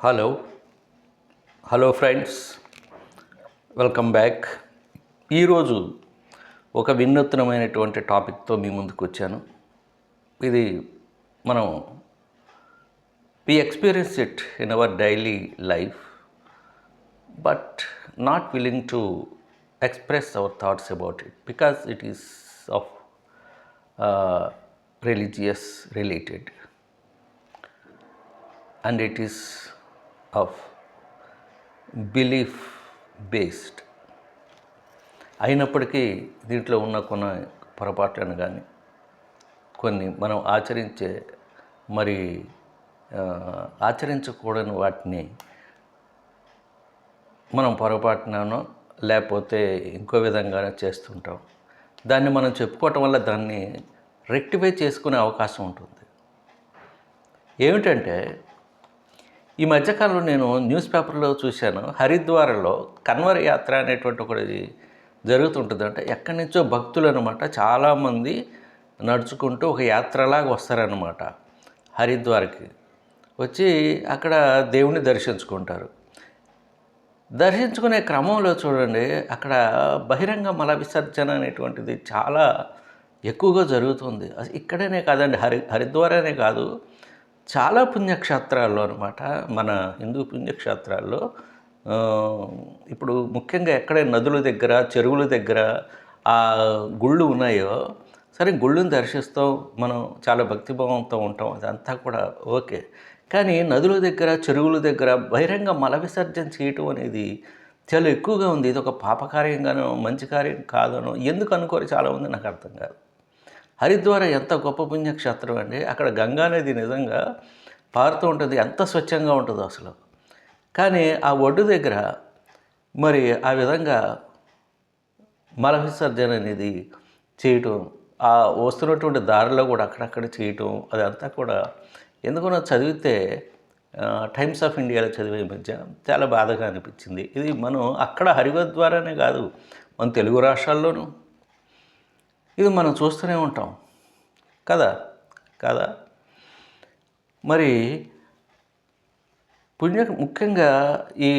Hello hello friends welcome back ఈరోజు ఒక వినూత్నమైనటువంటి టాపిక్తో మీ ముందుకు వచ్చాను. ఇది మనం we experience it in our daily life but not willing to express our thoughts about it because it is of religious related and it is of belief based అయినప్పటికీ దీంట్లో ఉన్న కొన్ని పొరపాట్లను కానీ కొన్ని మనం ఆచరించే మరి ఆచరించకూడని వాటిని మనం పొరపాటునో లేకపోతే ఇంకో విధంగానో చేస్తుంటాం. దాన్ని మనం చెప్పుకోవటం వల్ల దాన్ని రెక్టిఫై చేసుకునే అవకాశం ఉంటుంది. ఏమిటంటే ఈ మధ్యకాలంలో నేను న్యూస్ పేపర్లో చూశాను హరిద్వార్లో కన్వర్ యాత్ర అనేటువంటి ఒకటి జరుగుతుంటుంది. అంటే ఎక్కడి నుంచో భక్తులు అనమాట చాలామంది నడుచుకుంటూ ఒక యాత్రలాగా వస్తారనమాట హరిద్వార్కి. వచ్చి అక్కడ దేవుణ్ణి దర్శించుకుంటారు. దర్శించుకునే క్రమంలో చూడండి అక్కడ బహిరంగ మల విసర్జన అనేటువంటిది చాలా ఎక్కువగా జరుగుతుంది. ఇక్కడనే కాదండి హరి హరిద్వారనే కాదు. చాలా పుణ్యక్షేత్రాల్లో అనమాట మన హిందూ పుణ్యక్షేత్రాల్లో ఇప్పుడు ముఖ్యంగా ఎక్కడ నదుల దగ్గర చెరువుల దగ్గర ఆ గుళ్ళు ఉన్నాయో సరే గుళ్ళుని దర్శిస్తాం మనం చాలా భక్తిభావంతో ఉంటాం అదంతా కూడా ఓకే. కానీ నదుల దగ్గర చెరువుల దగ్గర బహిరంగ మల విసర్జన చేయటం అనేది చాలా ఎక్కువగా ఉంది. ఇది ఒక పాపకార్యంగానో మంచి కార్యం కాదనో ఎందుకు అనుకోరు చాలామంది నాకు అర్థం కాదు. హరిద్వారం ఎంత గొప్ప పుణ్యక్షేత్రం అండి. అక్కడ గంగా నది నిజంగా పారుతూ ఉంటుంది. ఎంత స్వచ్ఛంగా ఉంటుందో అసలు. కానీ ఆ ఒడ్డు దగ్గర మరి ఆ విధంగా మల విసర్జన అనేది చేయటం ఆ వస్తున్నటువంటి దారిలో కూడా అక్కడక్కడ చేయటం అదంతా కూడా ఎందుకన్నా చదివితే టైమ్స్ ఆఫ్ ఇండియాలో చదివే మధ్య చాలా బాధగా అనిపించింది. ఇది మనం అక్కడ హరిద్వారానే కాదు మన తెలుగు రాష్ట్రాల్లోనూ ఇది మనం చూస్తూనే ఉంటాం. కదా? కదా? మరి పుణ్య ముఖ్యంగా ఈ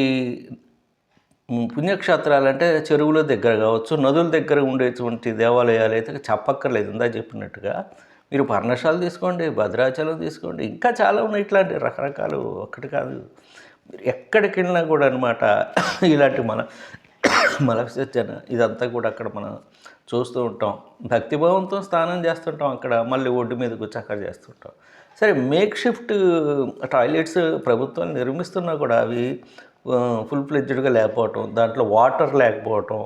పుణ్యక్షేత్రాలంటే చెరువుల దగ్గర కావచ్చు నదుల దగ్గర ఉండేటువంటి దేవాలయాలు అయితే చెప్పక్కర్లేదు ఇందా చెప్పినట్టుగా. మీరు పర్ణశాలు తీసుకోండి భద్రాచలం తీసుకోండి ఇంకా చాలా ఉన్నాయి ఇట్లాంటి రకరకాలు ఒక్కటి కాదు. మీరు ఎక్కడికి వెళ్ళినా కూడా అనమాట ఇలాంటి మన మల విసర్జన ఇదంతా కూడా అక్కడ మనం చూస్తూ ఉంటాం. భక్తిభావంతో స్నానం చేస్తుంటాం అక్కడ. మళ్ళీ ఒడ్డు మీద చక్కగా చేస్తుంటాం. సరే మేక్ షిఫ్ట్ టాయిలెట్స్ ప్రభుత్వం నిర్మిస్తున్నా కూడా అవి ఫుల్ ఫ్లెడ్జ్డ్గా లేకపోవటం దాంట్లో వాటర్ లేకపోవటం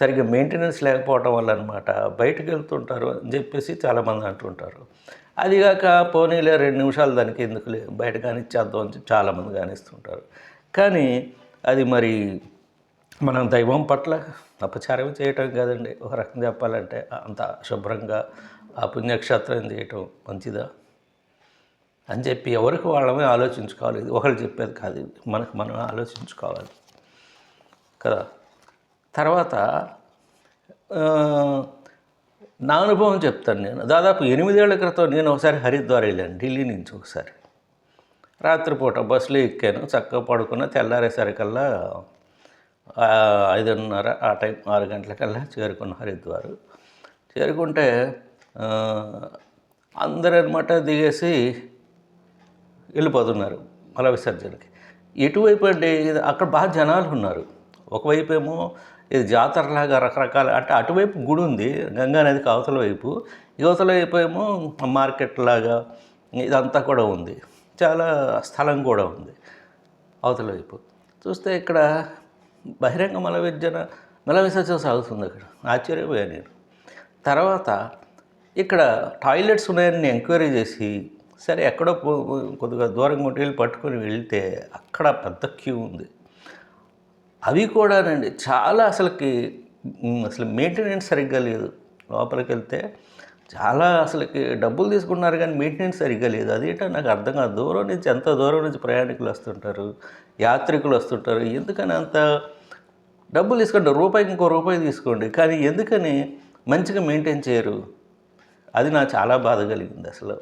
సరిగ్గా మెయింటెనెన్స్ లేకపోవటం వల్ల అనమాట బయటకు వెళ్తుంటారు అని చెప్పేసి చాలామంది అంటుంటారు. అదిగాక పోనీలే రెండు నిమిషాలు దానికి ఎందుకు బయట కానిచ్చేద్దాం అని చెప్పి చాలామంది కానిస్తుంటారు. కానీ అది మరి మనం దైవం పట్ల అపచారం చేయటం కాదండి. ఒక రకం చెప్పాలంటే అంత శుభ్రంగా ఆ పుణ్యక్షేత్రం చేయటం మంచిదా? అని చెప్పి ఎవరికి వాళ్ళమే ఆలోచించుకోవాలి. ఇది ఒకళ్ళు చెప్పేది కాదు. ఇది మనకు మనం ఆలోచించుకోవాలి. కదా? తర్వాత నా అనుభవం చెప్తాను నేను. దాదాపు ఎనిమిదేళ్ళ క్రితం నేను ఒకసారి హరిద్వార్ వెళ్ళాను ఢిల్లీ నుంచి ఒకసారి. రాత్రిపూట బస్సులో ఎక్కాను చక్కగా పడుకున్న తెల్లారేసరికల్లా ఐదున్నర ఆ టైం ఆరు గంటలకల్లా చేరుకున్న హరిద్వార్ చేరుకుంటే ఆ, అందరూ అనమాట దిగేసి వెళ్ళిపోతున్నారు మల విసర్జనకి. ఎటువైపు అంటే ఇది అక్కడ బాగా జనాలు ఉన్నారు. ఒకవైపు ఏమో ఇది జాతరలాగా రకరకాల అంటే అటువైపు గుడి ఉంది గంగా నదికి అవతల వైపు. యువతల వైపు ఏమో మార్కెట్ లాగా ఇదంతా కూడా ఉంది. చాలా స్థలం కూడా ఉంది అవతల వైపు. చూస్తే ఇక్కడ బహిరంగ మల విసర్జన మల విసర్జన సాగుతుంది అక్కడ. ఆశ్చర్యపోయాను నేను. తర్వాత ఇక్కడ టాయిలెట్స్ ఉన్నాయని నేను ఎంక్వైరీ చేసి సరే ఎక్కడో పో- కొద్దిగా దూరంగా ఉంటే వెళ్ళి పట్టుకొని వెళ్తే అక్కడ పెద్ద క్యూ ఉంది. అవి కూడానండి చాలా అసలుకి అసలు మెయింటెనెన్స్ సరిగ్గా లేదు. లోపలికి వెళ్తే చాలా అసలుకి డబ్బులు తీసుకున్నారు కానీ మెయింటెనెన్స్ సరిగ్గా లేదు. అదేంటో నాకు అర్థం కాదు. దూరం నుంచి ఎంత దూరం నుంచి ప్రయాణికులు వస్తుంటారు యాత్రికులు వస్తుంటారు ఎందుకని అంత డబ్బులు తీసుకోండి రూపాయికి ఇంకో రూపాయి తీసుకోండి. కానీ ఎందుకని మంచిగా మెయింటైన్ చేయరు? అది నాకు చాలా బాధ కలిగింది అసలు.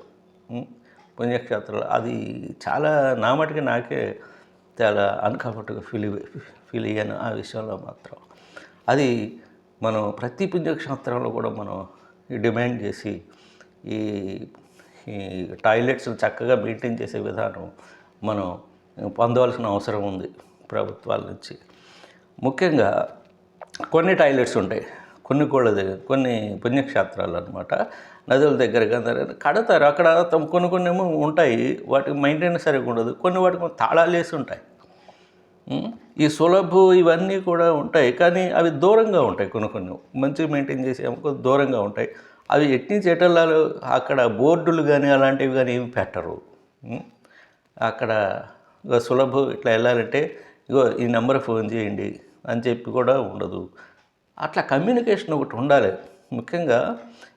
పుణ్యక్షేత్రాలు అది చాలా నా మటుకి నాకే చాలా అన్కంఫర్టబుల్గా ఫీల్ ఫీల్ అయ్యాను ఆ విషయంలో మాత్రం. అది మనం ప్రతి పుణ్యక్షేత్రంలో కూడా మనం డిమాండ్ చేసి ఈ ఈ టాయిలెట్స్ చక్కగా మెయింటైన్ చేసే విధానం మనం పొందవలసిన అవసరం ఉంది ప్రభుత్వాల నుంచి. ముఖ్యంగా కొన్ని టాయిలెట్స్ ఉంటాయి. కొన్ని కూడా దగ్గర కొన్ని పుణ్యక్షేత్రాలు అనమాట నదుల దగ్గర కానీ కడతారు. అక్కడ తమ- కొన్ని కొన్ని ఏమో ఉంటాయి. వాటికి మెయింటెనెన్స్ సరిగా ఉండదు. కొన్ని వాటికి తాళాలు వేసి ఉంటాయి. ఈ సులభు ఇవన్నీ కూడా ఉంటాయి. కానీ అవి దూరంగా ఉంటాయి కొన్ని కొన్ని. మంచిగా మెయింటైన్ చేసి దూరంగా ఉంటాయి. అవి ఎట్నుంచి చెటల్లాలు అక్కడ బోర్డులు కానీ అలాంటివి కానీ ఏమి పెట్టరు. అక్కడ సులభు ఇట్లా వెళ్ళాలంటే ఇగో ఈ నెంబర్ ఫోన్ చేయండి. అని చెప్పి కూడా ఉండదు. అట్లా కమ్యూనికేషన్ ఒకటి ఉండాలి. ముఖ్యంగా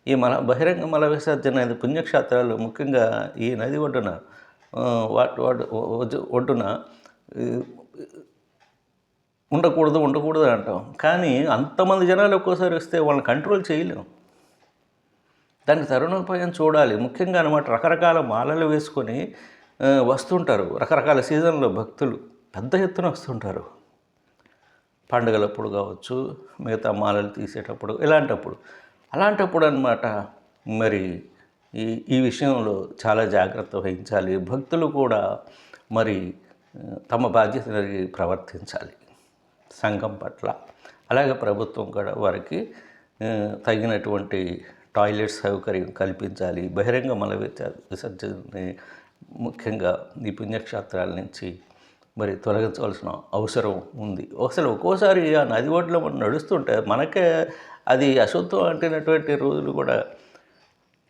ఈ మల బహిరంగ మల విసర్జన అనేది పుణ్యక్షేత్రాలు ముఖ్యంగా ఈ నది ఒడ్డున వాటి ఒడ్డున ఉండకూడదు ఉండకూడదు అంటాం. కానీ అంతమంది జనాలు ఒక్కోసారి వస్తే వాళ్ళని కంట్రోల్ చేయలేం. దాని తరుణోపాయం చూడాలి. ముఖ్యంగా అనమాట రకరకాల మాలలు వేసుకొని వస్తుంటారు. రకరకాల సీజన్లో భక్తులు పెద్ద ఎత్తున వస్తుంటారు. పండుగలప్పుడు కావచ్చు మిగతా మాలలు తీసేటప్పుడు ఇలాంటప్పుడు. అలాంటప్పుడు అన్నమాట మరి ఈ ఈ విషయంలో చాలా జాగ్రత్త వహించాలి. భక్తులు కూడా మరి తమ తమ బాధ్యతని ప్రవర్తించాలి సంఘం పట్ల. అలాగే ప్రభుత్వం కూడా వారికి తగినటువంటి టాయిలెట్ సౌకర్యం కల్పించాలి. బహిరంగ మల విసర్జన విసర్జనని ముఖ్యంగా ఈ పుణ్యక్షేత్రాల నుంచి మరి తొలగించవలసిన అవసరం ఉంది. అసలు ఒక్కోసారి ఆ నది ఒడ్లో మనం నడుస్తుంటే మనకే అది అశుద్ధం అంటినటువంటి రోజులు కూడా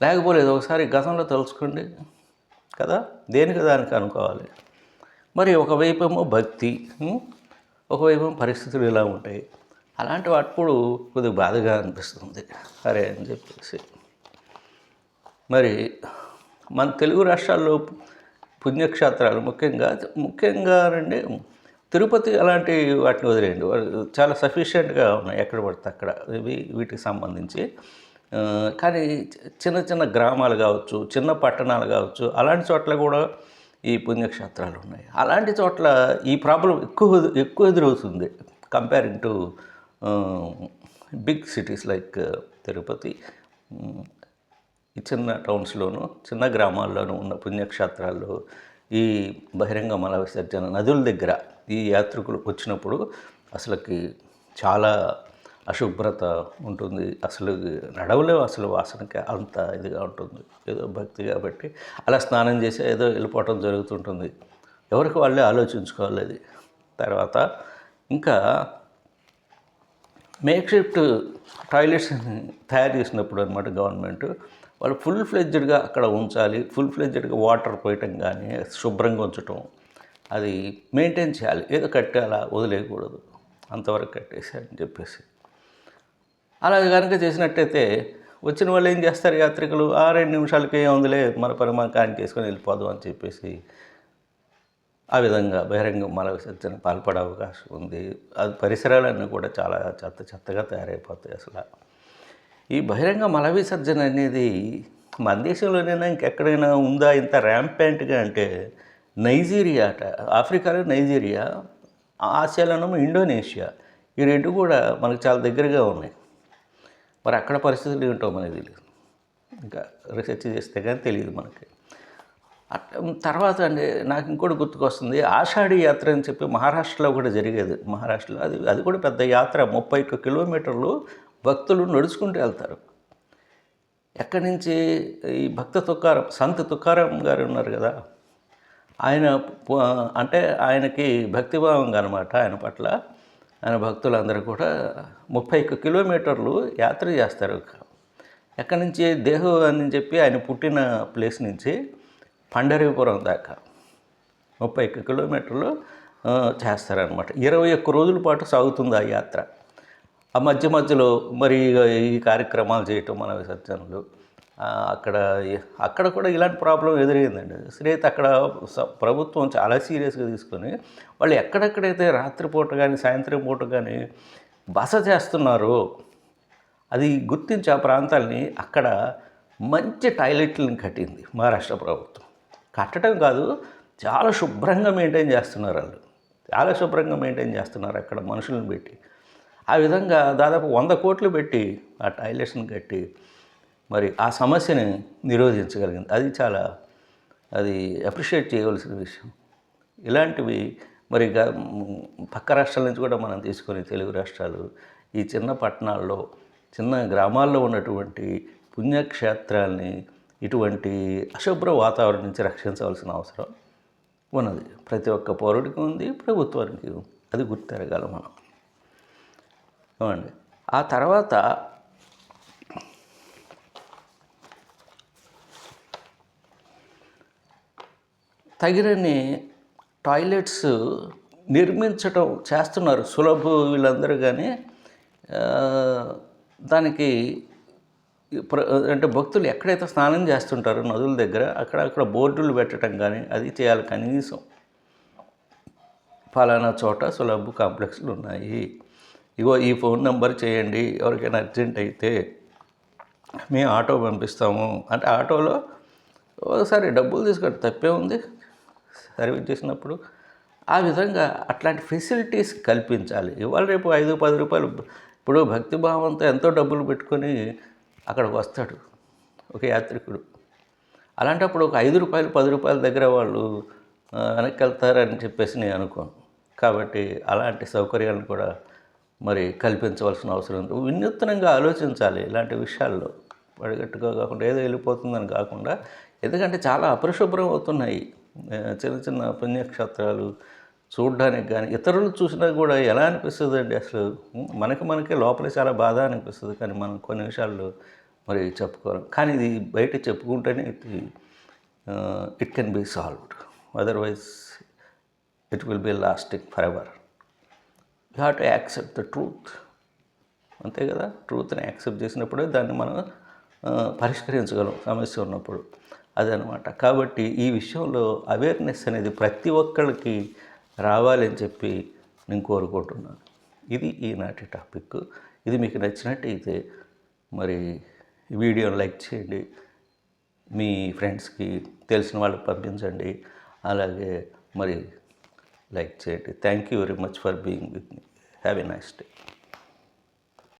లేకపోలేదు. ఒకసారి గతంలో తెలుసుకోండి కదా? దేనికి దానికి అనుకోవాలి? మరి ఒకవైపు ఏమో భక్తి ఒకవైపు పరిస్థితులు ఇలా ఉంటాయి. అలాంటి అప్పుడు కొద్దిగా బాధగా అనిపిస్తుంది. అరే అని చెప్పేసి. మరి మన తెలుగు రాష్ట్రాల్లో పుణ్యక్షేత్రాలు ముఖ్యంగా ముఖ్యంగా అండి తిరుపతి అలాంటి వాటిని వదిలేయండి. చాలా సఫిషియెంట్గా ఉన్నాయి. ఎక్కడ పడితే అక్కడ. ఇవి వీటికి సంబంధించి. కానీ చిన్న చిన్న గ్రామాలు కావచ్చు చిన్న పట్టణాలు కావచ్చు అలాంటి చోట్ల కూడా ఈ పుణ్యక్షేత్రాలు ఉన్నాయి. అలాంటి చోట్ల ఈ ప్రాబ్లం ఎక్కువ ఎక్కువ ఎదురవుతుంది. Comparing to big cities like Tirupati. ఈ చిన్న టౌన్స్లోను చిన్న గ్రామాల్లోనూ ఉన్న పుణ్యక్షేత్రాల్లో ఈ బహిరంగ మల విసర్జన నదుల దగ్గర ఈ యాత్రికులు వచ్చినప్పుడు అసలుకి చాలా అశుభ్రత ఉంటుంది. అసలు నడవలేవు అసలు వాసనకి అంత ఇదిగా ఉంటుంది. ఏదో భక్తి కాబట్టి అలా స్నానం చేసి ఏదో వెళ్ళిపోవటం జరుగుతుంటుంది. ఎవరికి వాళ్ళే ఆలోచించుకోవాలి అది. తర్వాత ఇంకా మేక్ షిఫ్ట్ టాయిలెట్స్ తయారు చేసినప్పుడు అనమాట గవర్నమెంట్ వాళ్ళు ఫుల్ ఫ్లెడ్జ్డ్గా అక్కడ ఉంచాలి ఫుల్ ఫ్లెడ్జ్డ్గా వాటర్ పోయటం కానీ శుభ్రంగా ఉంచటం అది మెయింటైన్ చేయాలి. ఏదో కట్టాలా వదిలేయకూడదు. అంతవరకు కట్టేసారని చెప్పేసి. అలా కనుక చేసినట్టయితే వచ్చిన వాళ్ళు ఏం చేస్తారు యాత్రికులు? ఆ రెండు నిమిషాలకి ఉందిలే మన పని మన చేసుకొని వెళ్ళిపోదాం అని చెప్పేసి ఆ విధంగా బహిరంగ మల విసర్జన పాల్పడే అవకాశం ఉంది. అది పరిసరాలన్నీ కూడా చాలా చెత్త చెత్తగా తయారైపోతాయి అసలు. ఈ బహిరంగ మల విసర్జన అనేది మన దేశంలోనైనా ఇంకెక్కడైనా ఉందా? ఇంత ర్యాంపెంట్గా అంటే నైజీరియా అట ఆఫ్రికాలో నైజీరియా ఆసియాలోనేమో ఇండోనేషియా ఈ రెండు కూడా మనకు చాలా దగ్గరగా ఉన్నాయి. మరి అక్కడ పరిస్థితులు ఏంటో మనకి తెలియదు ఇంకా రీసెర్చ్ చేస్తే కానీ తెలియదు మనకి. తర్వాత అండి నాకు ఇంకోటి గుర్తుకొస్తుంది. ఆషాఢి యాత్ర అని చెప్పి మహారాష్ట్రలో కూడా జరిగేది. మహారాష్ట్రలో అది అది కూడా పెద్ద యాత్ర. ముప్పై ఒక్క కిలోమీటర్లు భక్తులు నడుచుకుంటూ వెళ్తారు. ఎక్కడి నుంచి ఈ భక్త తుకారం సంత తుకారం గారు ఉన్నారు కదా ఆయన అంటే ఆయనకి భక్తిభావం అనమాట ఆయన పట్ల. ఆయన భక్తులందరూ కూడా ముప్పై ఒక్క కిలోమీటర్లు యాత్ర చేస్తారు ఎక్కడి నుంచి? దేహు అని చెప్పి ఆయన పుట్టిన ప్లేస్ నుంచి పండరీపురం దాకా. ముప్పై ఒక్క కిలోమీటర్లు చేస్తారనమాట ఇరవై ఒక్క రోజుల పాటు సాగుతుంది ఆ యాత్ర. ఆ మధ్య మధ్యలో మరి ఈ కార్యక్రమాలు చేయటం మన విసర్జనలు అక్కడ అక్కడ కూడా ఇలాంటి ప్రాబ్లం ఎదురైందండి. స్నేహితు అక్కడ ప్రభుత్వం చాలా సీరియస్గా తీసుకొని వాళ్ళు ఎక్కడెక్కడైతే రాత్రిపూట కానీ సాయంత్రం పూట కానీ బస చేస్తున్నారో అది గుర్తించి ఆ ప్రాంతాలని అక్కడ మంచి టాయిలెట్లను కట్టింది మహారాష్ట్ర ప్రభుత్వం. కట్టడం కాదు చాలా శుభ్రంగా మెయింటైన్ చేస్తున్నారు వాళ్ళు. చాలా శుభ్రంగా మెయింటైన్ చేస్తున్నారు అక్కడ మనుషులను పెట్టి. ఆ విధంగా దాదాపు వంద కోట్లు పెట్టి ఆ టాయిలెట్స్ని కట్టి మరి ఆ సమస్యని నిరోధించగలిగింది. అది చాలా అది అప్రిషియేట్ చేయవలసిన విషయం. ఇలాంటివి మరి పక్క రాష్ట్రాల నుంచి కూడా మనం తీసుకొని తెలుగు రాష్ట్రాలు ఈ చిన్న పట్టణాల్లో చిన్న గ్రామాల్లో ఉన్నటువంటి పుణ్యక్షేత్రాల్ని ఇటువంటి అశుభ్ర వాతావరణం నుంచి రక్షించవలసిన అవసరం ఉన్నది. ప్రతి ఒక్క పౌరుడికి ఉంది ప్రభుత్వానికి అది గుర్తెరగాలి మనం. ఏమండి ఆ తర్వాత తగినన్ని టాయిలెట్స్ నిర్మించటం చేస్తున్నారు సులభ వీళ్ళందరూ కానీ దానికి ప్ర- అంటే భక్తులు ఎక్కడైతే స్నానం చేస్తుంటారో నదుల దగ్గర అక్కడ అక్కడ బోర్డులు పెట్టడం కానీ అది చేయాలి కనీసం. ఫలానా చోట సులభ కాంప్లెక్స్లు ఉన్నాయి. ఇగో ఈ ఫోన్ నెంబర్ చేయండి. ఎవరికైనా అర్జెంట్ అయితే మేము ఆటో పంపిస్తాము. అంటే ఆటోలో ఒకసారి డబ్బులు తీసుకోండి తప్పే ఉంది. సర్వీస్ చేసినప్పుడు ఆ విధంగా అట్లాంటి ఫెసిలిటీస్ కల్పించాలి. ఇవాళ రేపు ఐదు పది రూపాయలు ఇప్పుడు భక్తిభావంతో ఎంతో డబ్బులు పెట్టుకొని అక్కడికి వస్తాడు ఒక యాత్రికుడు. అలాంటప్పుడు ఒక ఐదు రూపాయలు పది రూపాయల దగ్గర వాళ్ళు వెనక్కి వెళ్తారని చెప్పేసి నేను అనుకోను. కాబట్టి అలాంటి సౌకర్యాలను కూడా మరి కల్పించవలసిన అవసరం ఉంది. వినూత్నంగా ఆలోచించాలి ఇలాంటి విషయాల్లో. పడిగట్టుగా కాకుండా ఏదో వెళ్ళిపోతుందని కాకుండా ఎందుకంటే చాలా అపరిశుభ్రం అవుతున్నాయి. చిన్న చిన్న పుణ్యక్షేత్రాలు చూడడానికి కానీ ఇతరులు చూసినా కూడా ఎలా అనిపిస్తుంది అండి అసలు మనకి మనకే లోపల చాలా బాధ అనిపిస్తుంది కానీ మనం కొన్ని విషయాల్లో మరి చెప్పుకోవాలి కానీ ఇది బయట చెప్పుకుంటేనే ఇది it can be solved otherwise it will be lasting for ever you have to accept the truth. అంతే కదా? ట్రూత్ని యాక్సెప్ట్ చేసినప్పుడే దాన్ని మనం పరిష్కరించగలం సమస్య ఉన్నప్పుడు. అదనమాట కాబట్టి ఈ విషయంలో అవేర్నెస్ అనేది ప్రతి ఒక్కరికి రావాలని చెప్పి నేను కోరుకుంటున్నాను. ఇది ఈనాటి టాపిక్. ఇది మీకు నచ్చినట్టయితే మరి వీడియోని లైక్ చేయండి. మీ ఫ్రెండ్స్కి తెలిసిన వాళ్ళకి పంపించండి. అలాగే మరి like said, Thank you very much for being with me. Have a nice day.